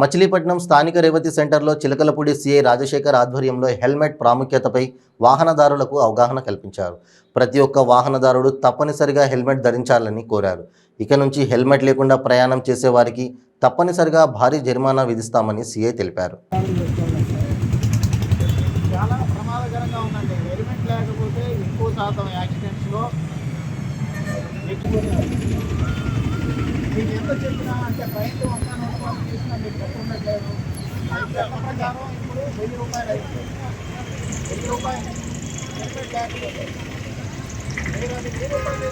మచిలీపట్నం స్థానిక రేవతి సెంటర్లో చిలకలపూడి సిఐ రాజశేఖర్ ఆధ్వర్యంలో హెల్మెట్ ప్రాముఖ్యతపై వాహనదారులకు అవగాహన కల్పించారు. ప్రతి ఒక్క వాహనదారుడు తప్పనిసరిగా హెల్మెట్ ధరించాలని కోరారు. ఇక నుంచి హెల్మెట్ లేకుండా ప్రయాణం చేసేవారికి తప్పనిసరిగా భారీ జరిమానా విధిస్తామని సిఐ తెలిపారు. చాలా ప్రమాదకరంగా ఉందండి. హెల్మెట్ లేకపోతే ఎక్కువ శాతం యాక్సిడెంట్స్లో ఎక్కువ మీకు ఎంత చెప్పినా అంటే బయట వంద నూట రూపాయలు తీసుకున్నా మీకు తప్పుండట్లేదు అది ప్రకారం ఇప్పుడు వెయ్యి రూపాయలు అయితే వెయ్యి రూపాయలు హెల్మెట్ లేకపోతే మీరు అది వెయ్యి రూపాయలు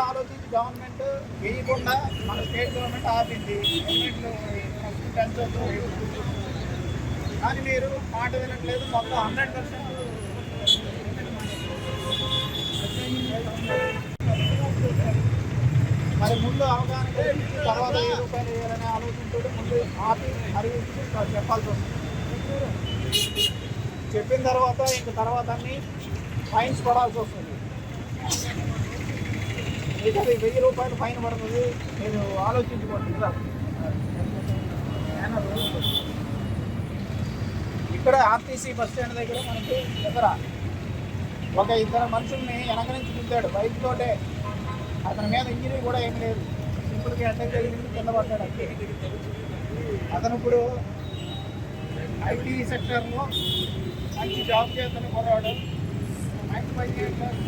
ఆలోచించి గవర్నమెంట్ వేయకుండా మన స్టేట్ గవర్నమెంట్ ఆపింది. హెల్మెట్లు పెంచొద్దు కానీ మీరు మాట వినట్లేదు మొత్తం హండ్రెడ్ పర్సెంట్ మరి ముందు అవగాహన తర్వాత ఏ రూపాయలు వేయాలని ఆలోచించుకుంటే ముందు ఆపి మరియు చెప్పాల్సి వస్తుంది. చెప్పిన తర్వాత ఇంక తర్వాత అన్ని ఫైన్స్ పడాల్సి వస్తుంది. మీకు అది వెయ్యి రూపాయలు ఫైన్ పడుతుంది నేను ఆలోచించుకోండి కదా ఇక్కడ ఆర్టీసీ బస్ స్టాండ్ దగ్గర మనకి ఎదుర ఒక ఇద్దరు మనుషుల్ని వెనక నుంచి గుద్దాడు బైక్ తోటే. అతని మీద ఇంజరీ కూడా ఏం లేదు. సింపుల్గా ఎండ తగిలింది కింద పడ్డాడు అతను ఇప్పుడు ఐటీ సెక్టర్లో మంచి జాబ్ చేస్తున్న కుర్రాడు మంచి పని చేస్తాడు.